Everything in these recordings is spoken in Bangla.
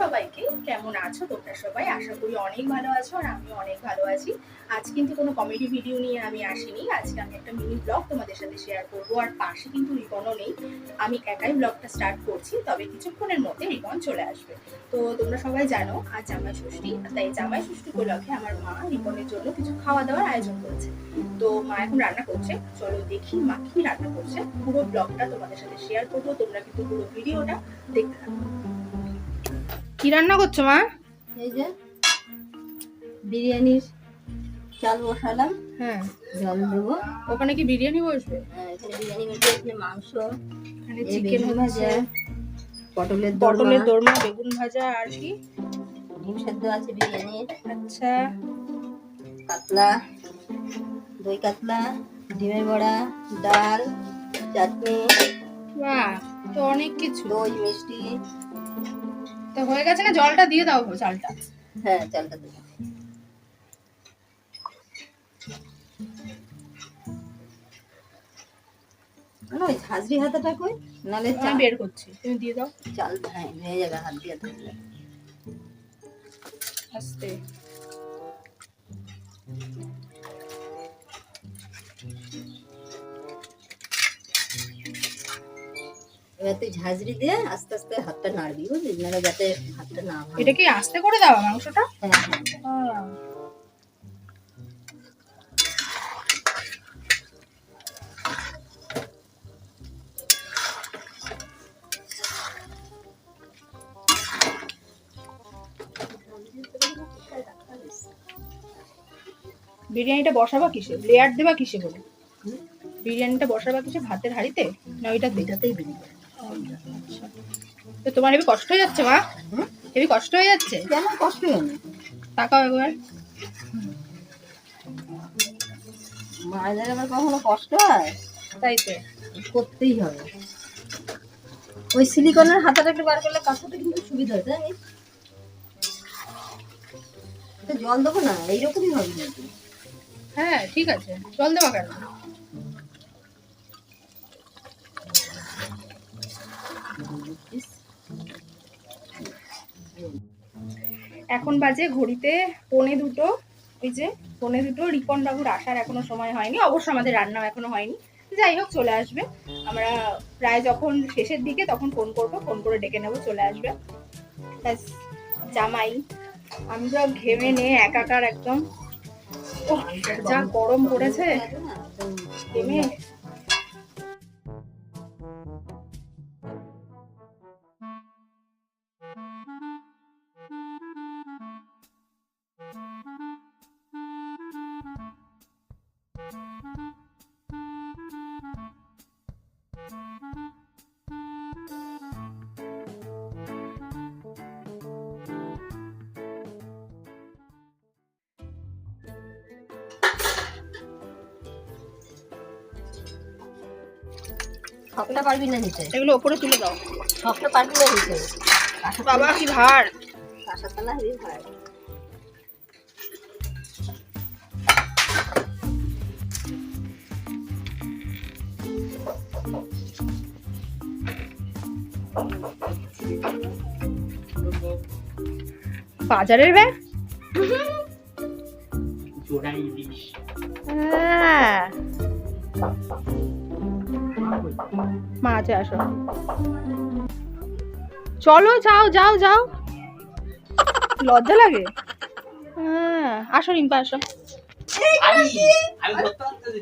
সবাইকে কেমন আছো? তোমরা সবাই? আশা করি অনেক ভালো আছো আর আমি অনেক ভালো আছি। আজ কিন্তু কোনো কমেডি ভিডিও নিয়ে আমি আসিনি। আজকে আমি একটা মিনি ব্লগ তোমাদের সাথে শেয়ার করব। আর পাশে কিন্তু রিবনও নেই। আমি একাই ব্লগটা স্টার্ট করছি, তবে কিছুক্ষণের মধ্যে রিবন চলে আসবে। তো তোমরা সবাই জানো, আজ জামাই ষষ্ঠী, তাই জামাই ষষ্ঠী উপলক্ষে আমার মা রিবনের জন্য কিছু খাওয়া দাওয়ার আয়োজন করেছে। তো মা এখন রান্না করছে। চলো দেখি মা কি রান্না করছে। পুরো ব্লগটা তোমাদের সাথে শেয়ার করব। তোমরা কিন্তু পুরো ভিডিওটা দেখতে থাকো। কি রান্না করছ মা? এই যে বিরিয়ানির চাল বসালাম হ্যাঁ। জল দেবো। ওখানে কি বিরিয়ানি বসবে? হ্যাঁ, এখানে বিরিয়ানি বসে এখানে মাংস এখানে চিকেন ভাজা পটলের পটলের দোরমা বেগুন ভাজা আর কি? ডিম সেদ্ধ আছে বিরিয়ানি। আচ্ছা। কাতলা দই কাতলা ডিমের বড়া ডাল চাটনি বাহ তো অনেক কিছু। দই মিষ্টি। তো হয়ে গেছে না? জলটা দিয়ে দাও চালটা। হ্যাঁ চালটা দেবো না, ওই ঝাঁঝরি হাতাটা কই? নালে চাল বের করছি তুমি দিয়ে দাও। চাল হ্যাঁ ভেঙে যাবে হাত দিয়ে থাকলে আস্তে। এবার তুই ঝাঁঝরি দিয়ে আস্তে আস্তে হাতটা নাড়বি বুঝলি? নাহলে যাতে হাতটা না এটা কি আস্তে করে দাও মাংসটা? হ্যাঁ হ্যাঁ। বিরিয়ানিটা বসাবা কিসে? লেয়ার দেবা কিসে বলে? বিরিয়ানিটা বসাবা কিসে? ভাতের হাঁড়িতে? না ওইটা এটাতেই বেরিয়ে যাবে আচ্ছা তো তোমার হেবি কষ্ট হয়ে যাচ্ছে মা? হেবি কষ্ট হয়ে যাচ্ছে? কেন কষ্ট হয় না তাকাও একবার। মায়েদের আবার কখনো কষ্ট হয়? তাই তো। করতেই হবে। ওই সিলিকনের হাতাটা একটু বার করলে কাঁথাটা কিন্তু সুবিধা হয় তাই তো জল দেবো না? এইরকমই হবে কিন্তু। হ্যাঁ ঠিক আছে। জল দেওয়া কেন? এখন বাজে ঘড়িতে পনে দুটো। ওই যে পনে দুটো, রিপন বাবুর আসার এখনও সময় হয়নি। অবশ্য আমাদের রান্নাও এখনও হয়নি। যাই হোক, চলে আসবে। আমরা প্রায় যখন শেষের দিকে তখন ফোন করব ফোন করে ডেকে নেব, চলে আসবে। ব্যাস, জামাই। আমরা ঘেমে নিয়ে একাকার একদম। যা গরম পড়েছে। ঘেমে। সবটা পারবি না নিতে এগুলো ওপরে তুলে দাও। সবটা পারবি না নিতে বাবা কি ভার। হেবি ভাই বাজারের ব্যাগ? ইলিশ হ্যাঁ। মা আছে আসো। চলো যাও যাও যাও। লজ্জা লাগে? হ্যাঁ আসো রিম্পা আসো। আমি আমি ধরতে পারতেছি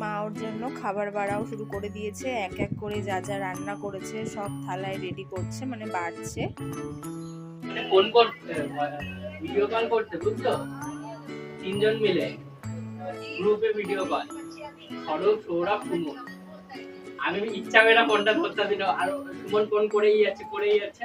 মা ওর জন্য খাবার বাড়াও শুরু করে দিয়েছে, এক এক করে যা যা রান্না করেছে, সব থালায় রেডি করছে মানে বাড়ছে। ফোন করতে ভিডিও কল করতে বুঝছ? তিনজন মিলে গ্রুপে ভিডিও কল সরব, সৌরভ, সুমন। আমি ইচ্ছা করে ফোনটা করতে দিল আর সুমন ফোন করেই যাচ্ছে করেই যাচ্ছে।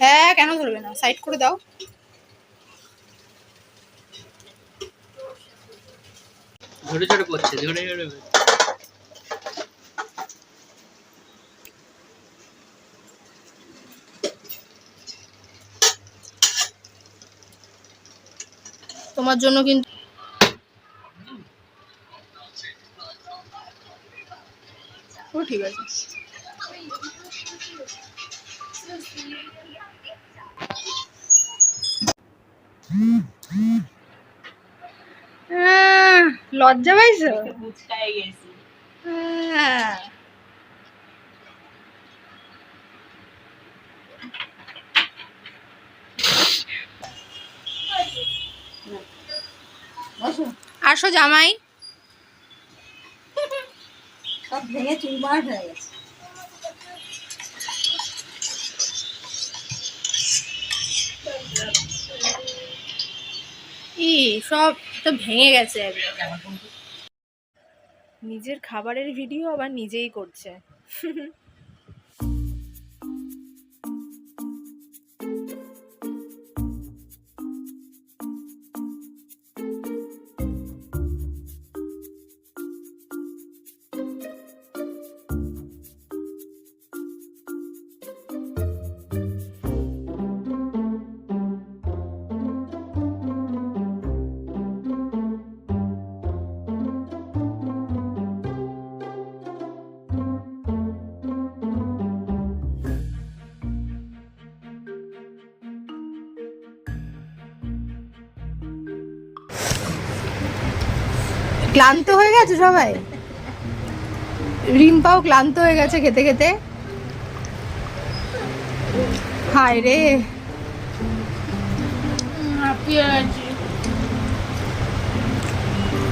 হ্যাঁ কেন ধরবে না? সাইড করে দাও। ঝরে ঝরে পড়ছে ঝরে ঝরে তোমার জন্য কিন্তু ও ঠিক আছে। লজ্জা পাইছো? আসো জামাই। সব ভেঙে চুরমার হয়ে গেছে। ই সব তো ভেঙে গেছে নিজের খাবারের ভিডিও আবার নিজেই করছে। ক্লান্ত হয়ে গেছে সবাই? রিম্পাও ক্লান্ত হয়ে গেছে খেতে খেতে। হায় রে।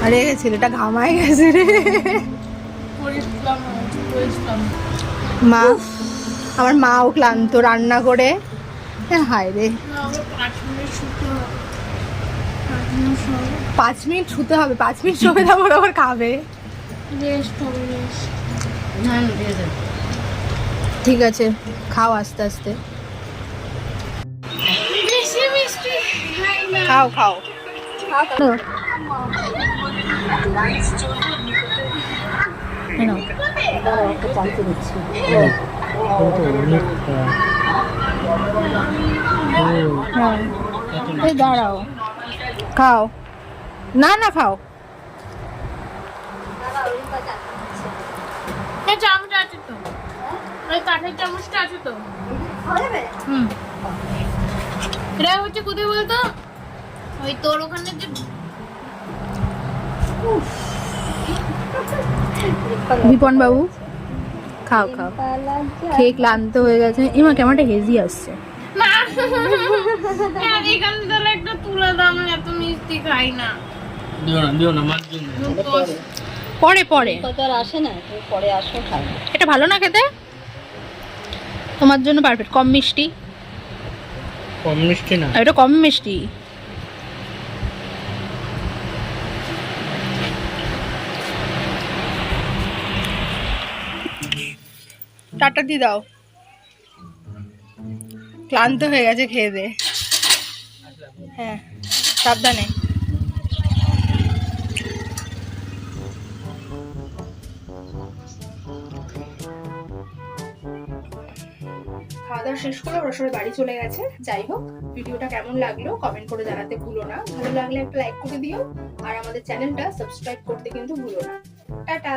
আরে ছেলেটা ঘামায় গেছে রে। মা আমার মাও ক্লান্ত রান্না করে। হায় রে। পাঁচ মিনিট শুতে হবে পাঁচ মিনিট সময় তারপর আবার খাবে। দেবো ঠিক আছে খাও আস্তে আস্তে। খাও খাও। দাঁড়াও। খাও। না না খাও। চামচ আছে তো। ওই কাঠের চামচটা আছে তো। হুম। এটা হচ্ছে কোথায় বলতো? ওই তোর ওখানে যে বিপন বাবু খাও খাও। খেয়ে ক্লান্ত হয়ে গেছে। ইমা কেমনটা হেজি আসছে। এখানে তাহলে একটা তুলে দাম এত মিষ্টি খাই না। দিও না দিও না মার জন্য পরে। পরে আসে না পরে আসো খাই। এটা ভালো না খেতে? তোমার জন্য পারফেক্ট কম মিষ্টি। কম মিষ্টি না। এটা কম মিষ্টি। টাটা দিয়ে দাও। ক্লান্ত হয়ে গেছে, খেয়ে দে। হ্যাঁ সাবধানে। খাওয়া দাওয়া শেষ করে ওরা সবাই বাড়ি চলে গেছে। যাই হোক, ভিডিওটা কেমন লাগল কমেন্ট করে জানাতে ভুলো না। ভালো লাগলে একটা লাইক করে দিও। আর আমাদের চ্যানেলটা সাবস্ক্রাইব করতে কিন্তু ভুলো না। টাটা!